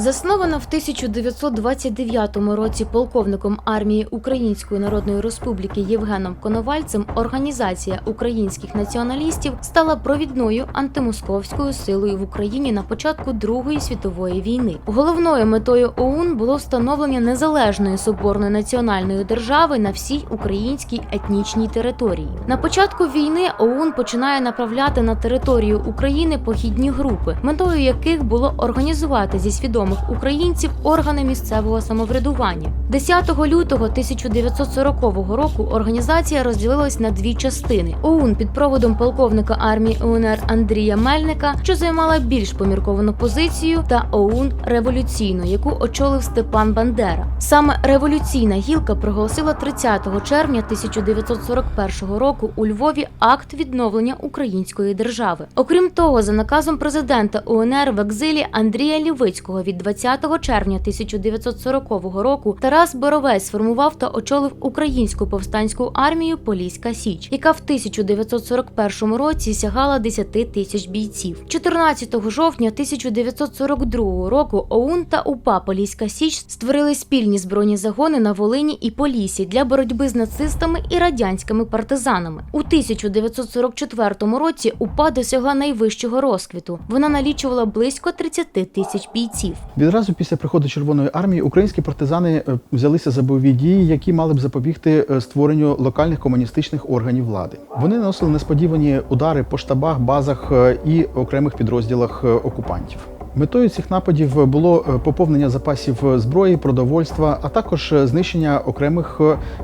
Заснована в 1929 році полковником армії Української Народної Республіки Євгеном Коновальцем, організація українських націоналістів стала провідною антимосковською силою в Україні на початку Другої світової війни. Головною метою ОУН було встановлення незалежної соборної національної держави на всій українській етнічній території. На початку війни ОУН починає направляти на територію України похідні групи, метою яких було організувати зі свідомих українців органи місцевого самоврядування. 10 лютого 1940 року організація розділилась на дві частини: ОУН під проводом полковника армії УНР Андрія Мельника, що займала більш помірковану позицію, та ОУН революційну, яку очолив Степан Бандера. Саме революційна гілка проголосила 30 червня 1941 року у Львові акт відновлення української держави. Окрім того, за наказом президента УНР в екзилі Андрія Лівицького від 20 червня 1940 року Тарас Боровець сформував та очолив українську повстанську армію Поліська Січ, яка в 1941 році сягала 10 тисяч бійців. 14 жовтня 1942 року ОУН та УПА Поліська Січ створили спільні збройні загони на Волині і Полісі для боротьби з нацистами і радянськими партизанами. У 1944 році УПА досягла найвищого розквіту. Вона налічувала близько 30 тисяч бійців. Відразу після приходу Червоної армії українські партизани е, взялися за бойові дії, які мали б запобігти е, створенню локальних комуністичних органів влади. Вони наносили несподівані удари по штабах, базах е, і окремих підрозділах окупантів. Метою цих нападів було поповнення запасів зброї, продовольства, а також знищення окремих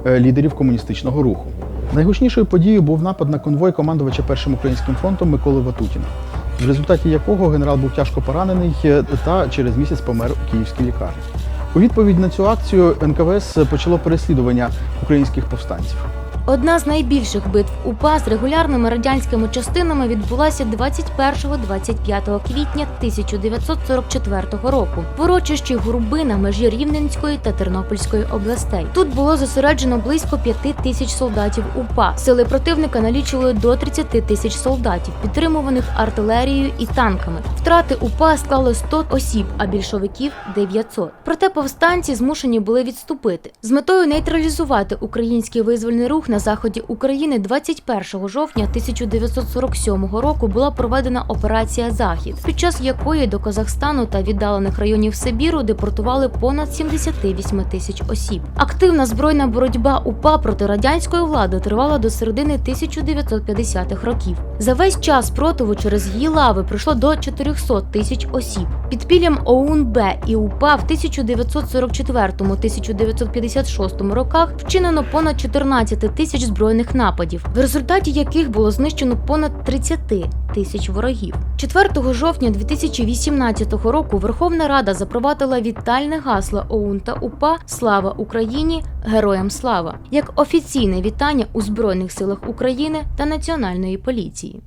лідерів комуністичного руху. Найгучнішою подією був напад на конвой командувача першим українським фронтом Миколи Ватутіна, в результаті якого генерал був тяжко поранений е, та через місяць помер у київській лікарні. У відповідь на цю акцію НКВС почало переслідування українських повстанців. Одна з найбільших битв УПА з регулярними радянськими частинами відбулася 21-25 квітня 1944 року в урочищі Гурби на межі Рівненської та Тернопільської областей. Тут було зосереджено близько 5 тисяч солдатів УПА. Сили противника налічували до 30 тисяч солдатів, підтримуваних артилерією і танками. Втрати УПА склали 100 осіб, а більшовиків 900. Проте повстанці змушені були відступити з метою нейтралізувати український визвольний рух на заході України 21 жовтня 1947 року була проведена операція Захід, під час якої до Казахстану та віддалених районів Сибіру депортували понад 78 тисяч осіб. Активна збройна боротьба УПА проти радянської влади тривала до середини 1950-х років. За весь час спротиву через її лави прийшло до 400 тисяч осіб. Підпіллям ОУН-Б і УПА в 1944-1956 роках вчинено понад 14 тисяч збройних нападів, в результаті яких було знищено понад 30 тисяч ворогів. 4 жовтня 2018 року Верховна Рада запровадила вітальне гасло ОУН та УПА Слава Україні! Героям слава як офіційне вітання у Збройних силах України та Національної поліції.